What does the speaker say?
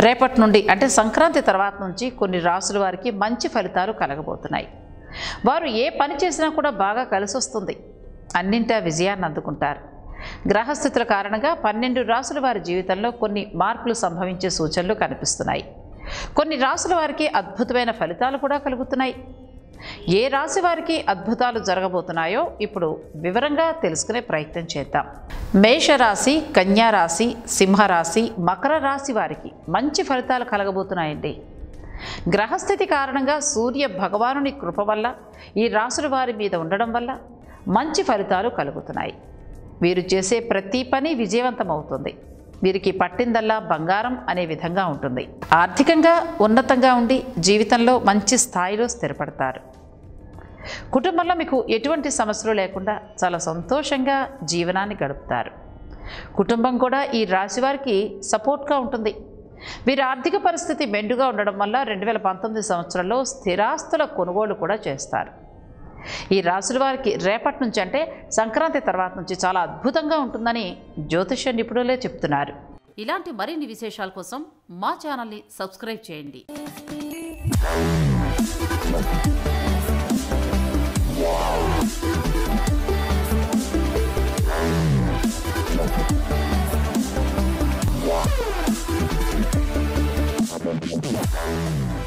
రేపటి నుండి అంటే సంక్రాంతి తర్వాత నుంచి కొన్ని రాసుల వారికి మంచి ఫలితాలు కలగబోతున్నాయి. వారు ఏ పని చేసినా కూడా బాగా కలిసి వస్తుంది. అన్నింటా విజయాన్ని అందుకుంటారు. గ్రహస్థితుల కారణంగా పన్నెండు రాసుల వారి జీవితంలో కొన్ని మార్పులు సంభవించే సూచనలు కనిపిస్తున్నాయి. కొన్ని రాసుల వారికి అద్భుతమైన ఫలితాలు కూడా కలుగుతున్నాయి. ఏ రాశి వారికి అద్భుతాలు జరగబోతున్నాయో ఇప్పుడు వివరంగా తెలుసుకునే ప్రయత్నం చేద్దాం. మేషరాశి కన్యా రాశి సింహరాశి మకర రాశి వారికి మంచి ఫలితాలు కలగబోతున్నాయండి. గ్రహస్థితి కారణంగా సూర్య భగవానుని కృప వల్ల ఈ రాసుల వారి మీద ఉండడం వల్ల మంచి ఫలితాలు కలుగుతున్నాయి. వీరు చేసే ప్రతి పని విజయవంతమవుతుంది. వీరికి పట్టిందల్లా బంగారం అనే విధంగా ఉంటుంది. ఆర్థికంగా ఉన్నతంగా ఉండి జీవితంలో మంచి స్థాయిలో స్థిరపడతారు. కుటుంబంలో మీకు ఎటువంటి సమస్యలు లేకుండా చాలా సంతోషంగా జీవనాన్ని గడుపుతారు. కుటుంబం కూడా ఈ రాశి వారికి సపోర్ట్గా ఉంటుంది. వీరి ఆర్థిక పరిస్థితి మెండుగా ఉండడం వల్ల రెండు వేల పంతొమ్మిది సంవత్సరంలో స్థిరాస్తుల కొనుగోలు కూడా చేస్తారు. ఈ రాసుల వారికి రేపటి నుంచి అంటే సంక్రాంతి తర్వాత నుంచి చాలా అద్భుతంగా ఉంటుందని జ్యోతిష నిపుణులే చెప్తున్నారు. ఇలాంటి మరిన్ని విశేషాల కోసం మా ఛానల్ని సబ్స్క్రైబ్ చేయండి. Música